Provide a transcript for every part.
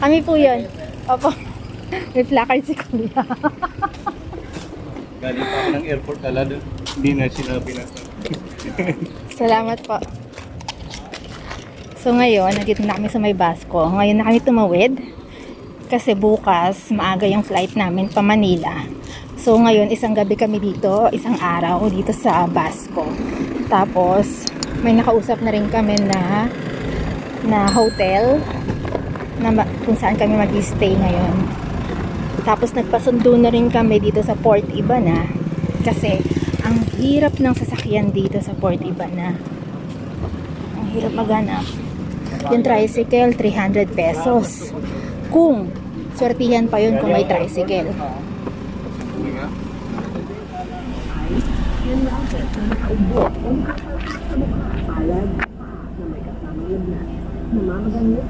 Kami po yun. Opo. May placard si Kuya. Galing pa ako ng airport, ala doon. Hindi na sinabi na. Salamat po. So ngayon, nandito na kami sa may Basco. Ngayon na kami tumawid. Kasi bukas, maaga yung flight namin pa Manila. So ngayon, isang gabi kami dito, isang araw dito sa Basco. Tapos, may nakausap na rin kami na na hotel na kung saan kami mag-stay ngayon. Tapos nagpasundo na rin kami dito sa Port Ibana kasi ang hirap ng sasakyan dito sa Port Ibana. Ang hirap maghanap. Yung tricycle, 300 pesos. Kung swertihan pa yun kung may tricycle.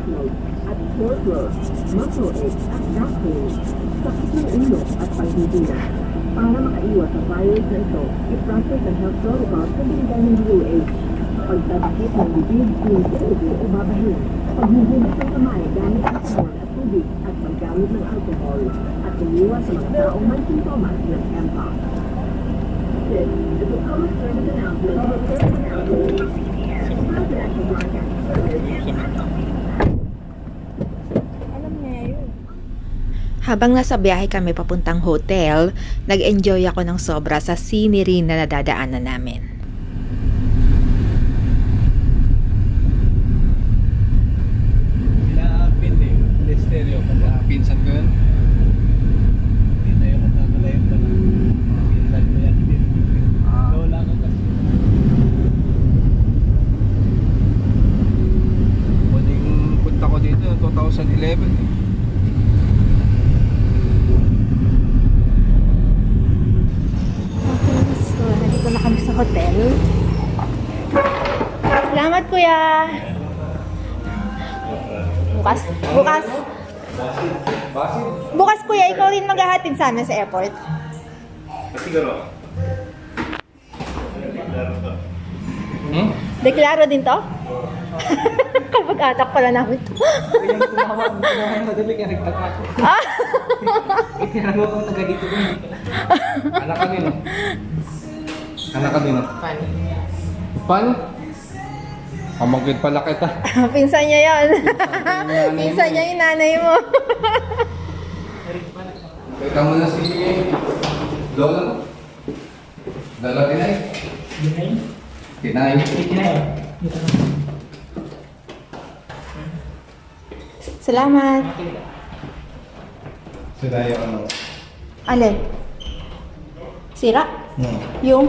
node at throat, muscle aches at back pain, sakit ng ulo at panghihina. Para makaiwas sa virus na ito, i-practice ang health protocols na binigay ng DOH. Pagtatakip ng bibig, pinisiubo o babahin. Paghuhugas ng kamay gamit ang sabon at tubig at paggamit ng alcohol. At umiwas sa mga taong may sintomas ng MPOX. This is a public service announcement of a service announcement. Presidential broadcast. Alam niya yun. Habang nasa biyahe kami papuntang hotel, nag-enjoy ako ng sobra sa scenery na nadadaanan namin. Pinaapin eh. Listereo. Pinsan ko yun. Hindi na yung matatalayan pa na. Pinsan ko yan. Hindi. Lola ko kasi. Muling punta ko dito, 2011 eh. Okay, so nandito na kami sa hotel. Salamat kuya! Bukas, bukas, bukas kuya, ikaw rin maghahatid sa amin sa airport. Siguro. Hmm? Deklaro din to? Kapag-atak pala namin to. Yung tumawag mo na madali kaya nagtaka ako. ah! Eh, tinanong ko taga dito ko. Anak ka nino? Anak ka nino? Funny. Paano? Pamangkin pala kita. Pinsan niya yan. Pinsan niya yung nanay mo. Kita mo na si Lola mo. Lola Tinay. Dinay? Tinay. Dinay. Dito na. Salamat. Sila yung ano. Alin? Sira? Hmm. Yung?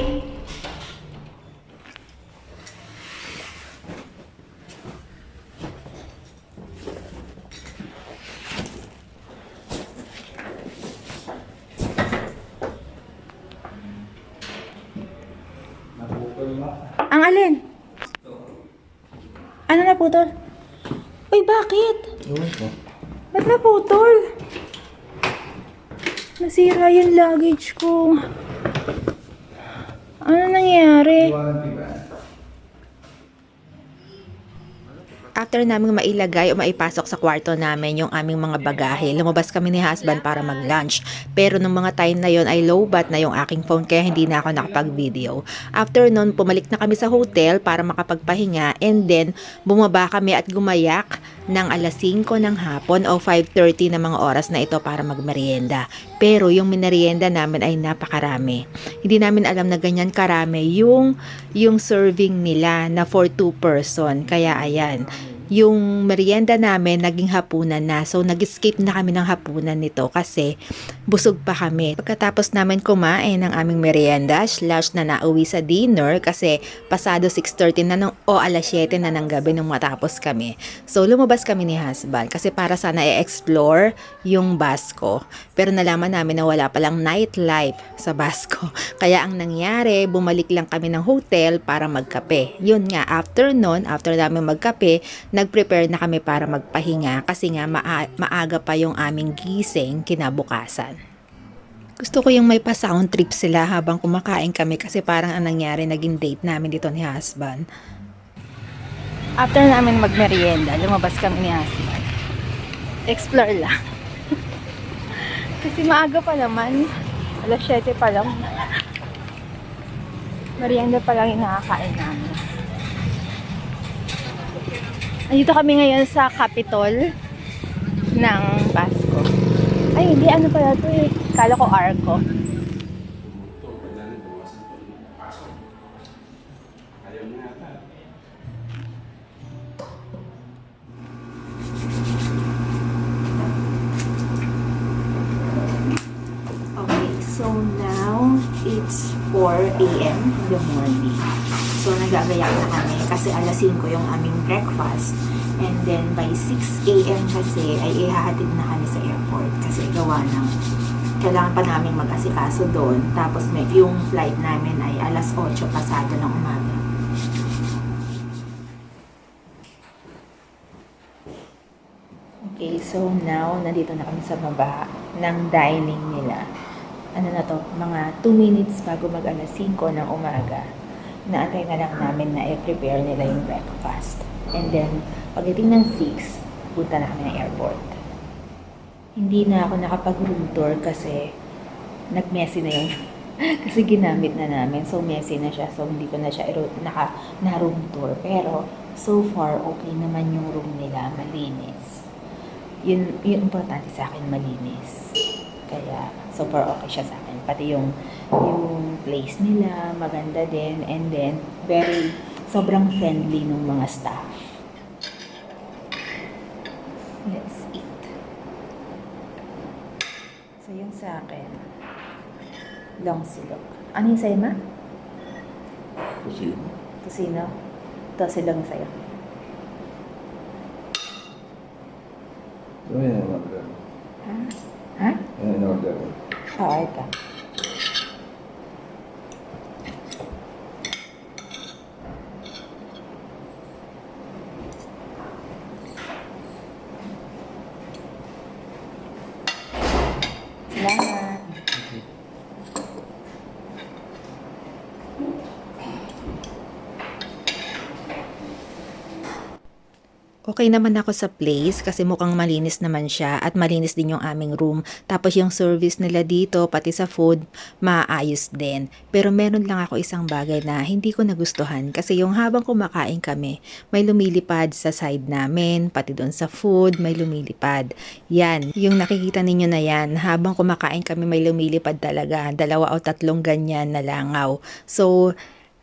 Alin? Ano na putol? Uy, bakit? Ewan ko. Ba't naputol? Nasira yung luggage ko. Ano nangyari? Warranty ba? After namin mailagay o maipasok sa kwarto namin yung aming mga bagahe, lumabas kami ni husband para mag-lunch. Pero nung mga time na yon ay low bat na yung aking phone kaya hindi na ako nakapag-video. After nun, pumalik na kami sa hotel para makapagpahinga and then bumaba kami at gumayak ng alas 5 ng hapon o 5.30 na mga oras na ito para magmerienda. Pero yung minerienda namin ay napakarami. Hindi namin alam na ganyan karami yung, yung serving nila na for two person. Kaya ayan, yung merienda namin naging hapunan na. So nag-skip na kami ng hapunan nito kasi busog pa kami. Pagkatapos namin kumain ng aming merienda slash na nauwi sa dinner kasi pasado 6.30 na ng, o alas 7 na ng gabi nung matapos kami. So lumabas kami ni husband kasi para sana i-explore yung Basco. Pero nalaman namin na wala palang nightlife sa Basco. Kaya ang nangyari, bumalik lang kami ng hotel para magkape. Yun nga, after nun, after namin magkape, nag-prepare na kami para magpahinga kasi nga maa- maaga pa yung aming gising kinabukasan. Gusto ko yung may pa-sound trip sila habang kumakain kami kasi parang ang nangyari naging date namin dito ni husband. After namin magmerienda, lumabas kami ni husband. explore lang. Kasi maaga pa naman. Alas 7 pa lang. Merienda pa lang yung nakakain namin. Nandito kami ngayon sa Capitol ng Basco. Ay, hindi. Ano pala ito eh. Kala ko Arco. Okay, so now it's 4 a.m. in the morning. So nagagayak na kami kasi alas 5 yung aming breakfast. And then by 6 a.m. kasi ay ihahatid na kami sa airport kasi gawa ng kailangan pa namin mag-asikaso doon. Tapos may, yung flight namin ay alas 8 pasado ng umaga. Okay, so now, nandito na kami sa baba ng dining nila. Ano na to, mga 2 minutes bago mag alas 5 ng umaga. Naantay na lang namin na i-prepare nila yung breakfast. And then, pagdating ng 6, punta na kami ng airport. Hindi na ako nakapag-room tour kasi nag-messy na yun. kasi ginamit na namin. So, messy na siya. So, hindi ko na siya naka, na-room tour. Pero, so far, okay naman yung room nila. Malinis yun, yun importante sa akin, malinis. Kaya, far okay siya sa akin. Pati yung, yung place nila, maganda din. And then, very, sobrang friendly ng mga staff. Let's eat. So, yung sa akin, long silog. Ano yung sa'yo, ma? Kusino. Tusino? Ito silog sa'yo. Ano yan ang order? Ha? Ha? Yan ang order. Oo, ito. Salamat. Okay naman ako sa place kasi mukhang malinis naman siya at malinis din yung aming room. Tapos yung service nila dito, pati sa food, maayos din. Pero meron lang ako isang bagay na hindi ko nagustuhan kasi yung habang kumakain kami, may lumilipad sa side namin, pati doon sa food, may lumilipad. Yan, yung nakikita ninyo na yan, habang kumakain kami may lumilipad talaga, dalawa o tatlong ganyan na langaw. So,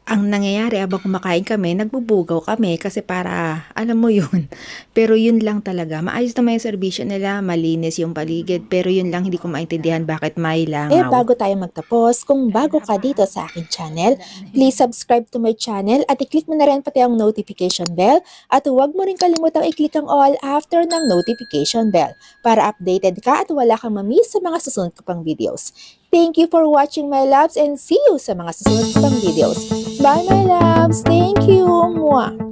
ang nangyayari habang kumakain kami, nagbubugaw kami kasi para, alam mo yun. Pero yun lang talaga. Maayos naman yung serbisyo nila, malinis yung paligid. Pero yun lang hindi ko maintindihan bakit may langaw. Eh, bago tayo magtapos, kung bago ka dito sa aking channel, please subscribe to my channel at i-click mo na rin pati ang notification bell at huwag mo rin kalimutang i-click ang all after ng notification bell para updated ka at wala kang mamiss sa mga susunod ko pang videos. Thank you for watching my loves and see you sa mga susunod pang videos. Bye my loves! Thank you! Mwah!